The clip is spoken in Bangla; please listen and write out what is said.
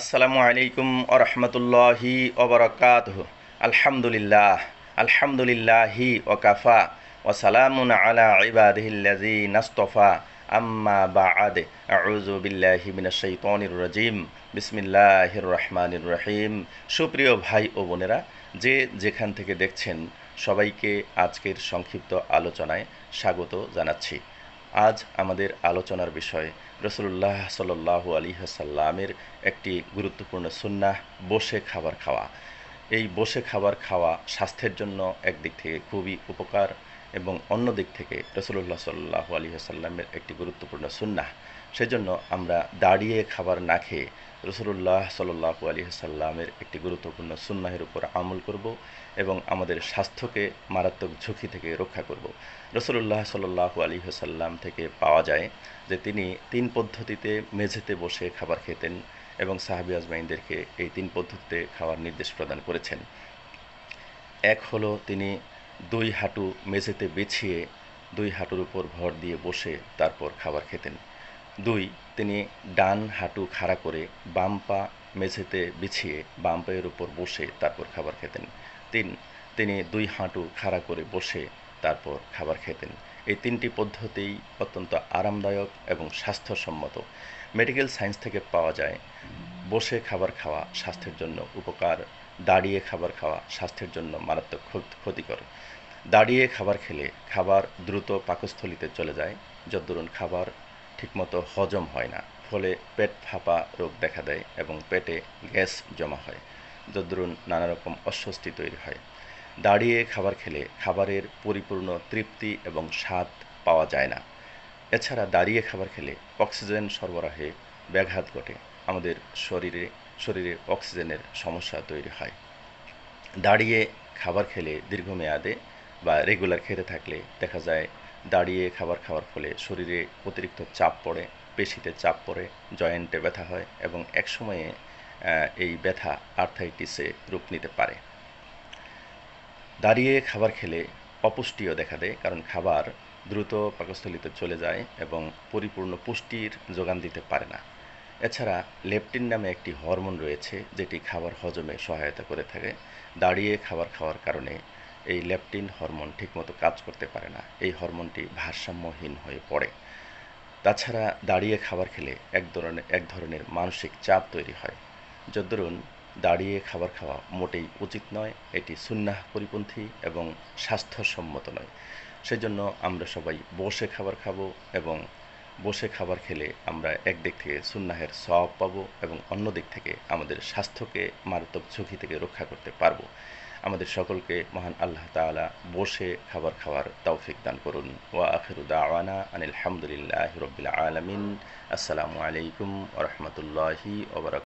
আসসালামু আলাইকুম ওরহমতুল্লাহি ওবরকাত আলহামদুলিল্লাহ, আলহামদুলিল্লাহি ওকাফা ওসালামুন আলা ইবাদিহিল্লাজি নাস্তফা আম্মা বাআদ আউযু বিল্লাহি মিনাশ শাইতানির রাজিম। বিসমিল্লাহির রহমানির রহিম। সুপ্রিয় ভাই ও বোনেরা, যে যেখান থেকে দেখছেন, সবাইকে আজকের সংক্ষিপ্ত আলোচনায় স্বাগত জানাচ্ছি। আজ আমাদের আলোচনার বিষয় রসুল্লাহ সাল্লাহ আলী হাসাল্লামের একটি গুরুত্বপূর্ণ সুন্নাহ, বসে খাবার খাওয়া। এই বসে খাবার খাওয়া স্বাস্থ্যের জন্য একদিক থেকে খুবই উপকার এবং অন্য দিক থেকে রসুল্লাহ সাল্লাহ আলী সাল্লামের একটি গুরুত্বপূর্ণ সুন্নাহ। সেজন্য আমরা দাঁড়িয়ে খাবার না খেয়ে রসুল্লাহ সাল্লাহ আলী সাল্লামের একটি গুরুত্বপূর্ণ সুন্নাহের উপর আমল করব এবং আমাদের স্বাস্থ্যকে মারাত্মক ঝুঁকি থেকে রক্ষা করব। রসুল্লাহ সাল্লাহ আলী সাল্লাম থেকে পাওয়া যায় যে তিনি তিন পদ্ধতিতে মেঝেতে বসে খাবার খেতেন এবং সাহাবি আজমাইনদেরকে এই তিন পদ্ধতিতে খাওয়ার নির্দেশ প্রদান করেছেন। এক হলো তিনি দুই হাঁটু মেঝেতে বিছিয়ে দুই হাঁটুর উপর ভর দিয়ে বসে তারপর খাবার খেতেন। দুই, তিনি ডান হাঁটু খাড়া করে বাম পা মেঝেতে বিছিয়ে বাম পায়ের উপর বসে তারপর খাবার খেতেন। তিন, তিনি দুই হাঁটু খাড়া করে বসে তারপর খাবার খেতেন। এই তিনটি পদ্ধতিই অত্যন্ত আরামদায়ক এবং স্বাস্থ্যসম্মত। মেডিকেল সায়েন্স থেকে পাওয়া যায়, বসে খাবার খাওয়া স্বাস্থ্যের জন্য উপকার, দাঁড়িয়ে খাবার খাওয়া স্বাস্থ্যের জন্য মারাত্মক ক্ষতিকর। দাঁড়িয়ে খাবার খেলে খাবার দ্রুত পাকস্থলিতে চলে যায়। যদ্দরুন খাবার ঠিকমতো হজম হয় না, ফলে পেট ফাঁপা রোগ দেখা দেয় এবং পেটে গ্যাস জমা হয় যদ্দরুন নানা রকম অস্বস্তি তৈরি হয়। দাঁড়িয়ে খাবার খেলে খাবারের পরিপূর্ণ তৃপ্তি এবং স্বাদ পাওয়া যায় না। এছাড়া দাঁড়িয়ে খাবার খেলে অক্সিজেন সরবরাহে ব্যাঘাত ঘটে, আমাদের শরীরে শরীরে অক্সিজেনের সমস্যা তৈরি হয়। দাঁড়িয়ে খাবার খেলে দীর্ঘমেয়াদে বা রেগুলার খেতে থাকলে দেখা যায় দাঁড়িয়ে খাবার খাওয়ার ফলে শরীরে অতিরিক্ত চাপ পড়ে, পেশিতে চাপ পড়ে, জয়েন্টে ব্যথা হয় এবং একসময়ে এই ব্যথা আর্থাইটিসে রূপ নিতে পারে। দাঁড়িয়ে খাবার খেলে অপুষ্টিও দেখা দেয় কারণ খাবার দ্রুত পাকস্থলিতে চলে যায় এবং পরিপূর্ণ পুষ্টির যোগান দিতে পারে না। এছাড়া লেপটিন নামে একটি হরমোন রয়েছে যেটি খাবার হজমে সহায়তা করে থাকে। দাঁড়িয়ে খাবার খাওয়ার কারণে এই লেপটিন হরমোন ঠিকমতো কাজ করতে পারে না। এই হরমোনটি ভারসাম্যহীন হয়ে পড়ে। তাছাড়া দাঁড়িয়ে খাবার খেলে এক ধরনের এক ধরনের মানসিক চাপ তৈরি হয়। যদ্দরুন দাঁড়িয়ে খাবার খাওয়া মোটেই উচিত নয়, এটি সুন্নাহ পরিপন্থী এবং স্বাস্থ্যসম্মত নয়। সেজন্য আমরা সবাই বসে খাবার খাব এবং বসে খাবার খেলে আমরা একদিক থেকে সুন্নাহের সব পাবো এবং অন্য দিক থেকে আমাদের স্বাস্থ্যকে মারাত্মক ঝুঁকি থেকে রক্ষা করতে পারব। আমাদের সকলকে মহান আল্লাহ তালা বসে খাবার খাওয়ার তৌফিক দান করুন। ওয়া আখিরুদ্দা আওয়ানা আনিল রবিল আলমিন। আসসালামু আলাইকুম ওরহমতুল্লাহি ওবরাক